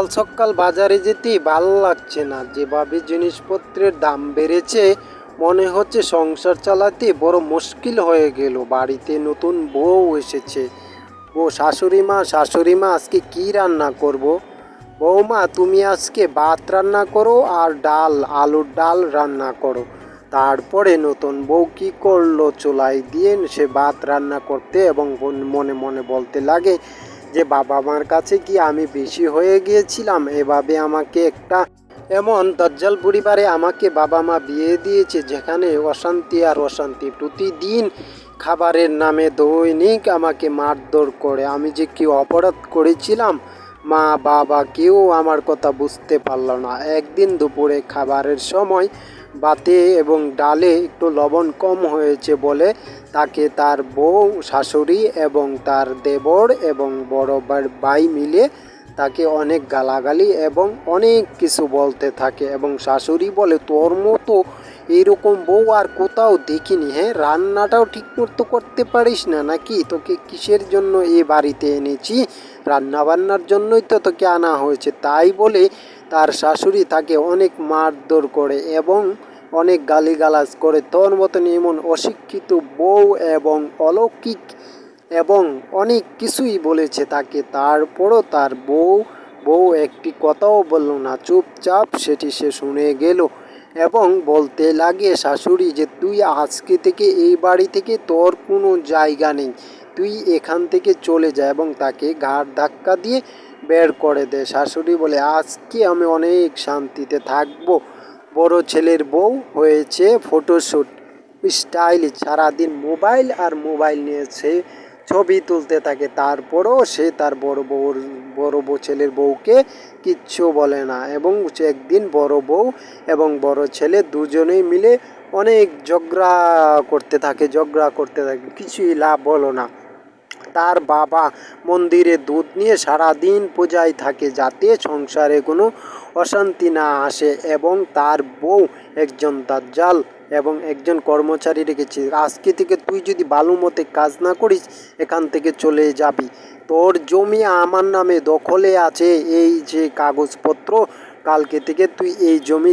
সকাল সকাল বাজারে যেতে ভালো লাগছে না। যেভাবে জিনিসপত্রের দাম বেড়েছে, মনে হচ্ছে সংসার চালাতে বড় মুশকিল হয়ে গেল। বাড়িতে নতুন বউ এসেছে। ও শাশুড়ি মা শাশুড়ি মা আজকে কি রান্না করব? বৌমা তুমি আজকে ভাত রান্না করো আর ডাল, আলুর ডাল রান্না করো। তারপরে নতুন বউ কি করল? চুলাই দিয়ে সে ভাত রান্না করতে এবং মনে মনে বলতে লাগে যে বাবা মার কাছে কি আমি বেশি হয়ে গিয়েছিলাম? এভাবে আমাকে একটা এমন দজ্জাল পরিবারে আমাকে বাবা মা বিয়ে দিয়েছে, যেখানে অশান্তি আর অশান্তি প্রতিদিন খাবারের নামে দৈনিক আমাকে মারধর করে। আমি যে কি অপরাধ করেছিলাম? মা বাবা কেউ আমার কথা বুঝতে পারল না। একদিন দুপুরে খাবারের সময় বাতে এবং ডালে একটু লবণ কম হয়েছে বলে তাকে তার বউ, শাশুড়ি এবং তার দেবর এবং বড় ভাই মিলে তাকে অনেক গালাগালি এবং অনেক কিছু বলতে থাকে এবং শাশুড়ি বলে, তোর মতো এরকম বউ আর কোথাও দেখিনি হ্যাঁ? রান্নাটাও ঠিক মতো করতে পারিস না নাকি? তোকে কিসের জন্য এ বাড়িতে এনেছি? রান্না বান্নার জন্যই তো তোকে আনা হয়েছে। তাই বলে তার শাশুড়ি তাকে অনেক মারধর করে এবং অনেক গালিগালাজ করে। তোর মতন এমন অশিক্ষিত বউ এবং অলৌকিক এবং অনেক কিছুই বলেছে তাকে। তারপরও তার বউ বউ একটি কথাও বলল না। চুপচাপ সেটি সে শুনে গেল এবং বলতে লাগে, শাশুড়ি, যে তুই আজকে থেকে এই বাড়ি থেকে তোর কোনো জায়গা নেই। তুই এখান থেকে চলে যা এবং তাকে ঘাড় ধাক্কা দিয়ে বের করে দে। শাশুড়ি বলে, আজকে আমি অনেক শান্তিতে থাকব। বড় ছেলের বউ হয়েছে ফটোশ্যুট স্টাইল সারাদিন মোবাইল আর মোবাইল নিয়ে সে ছবি তুলতে থাকে। তারপরও সে তার বড় বউর, বড় বউ ছেলের বউকে কিচ্ছু বলে না এবং একদিন বড় বউ এবং বড় ছেলে দুজনেই মিলে অনেক ঝগড়া করতে থাকে, ঝগড়া করতে থাকে। কিছুই লাভ বলো না। তার বাবা মন্দিরে দুধ নিয়ে সারাদিন পূজায় থাকে যাতে সংসারে কোনো অশান্তি না আসে এবং তার বউ একজন দাজ্জাল এবং একজন কর্মচারী রেখেছে। আজকে থেকে তুই যদি ভালো মতে কাজ না করিস, এখান থেকে চলে যাবি। তোর জমি আমার নামে দখলে আছে। এই যে কাগজপত্র, কালকে থেকে তুই এই জমি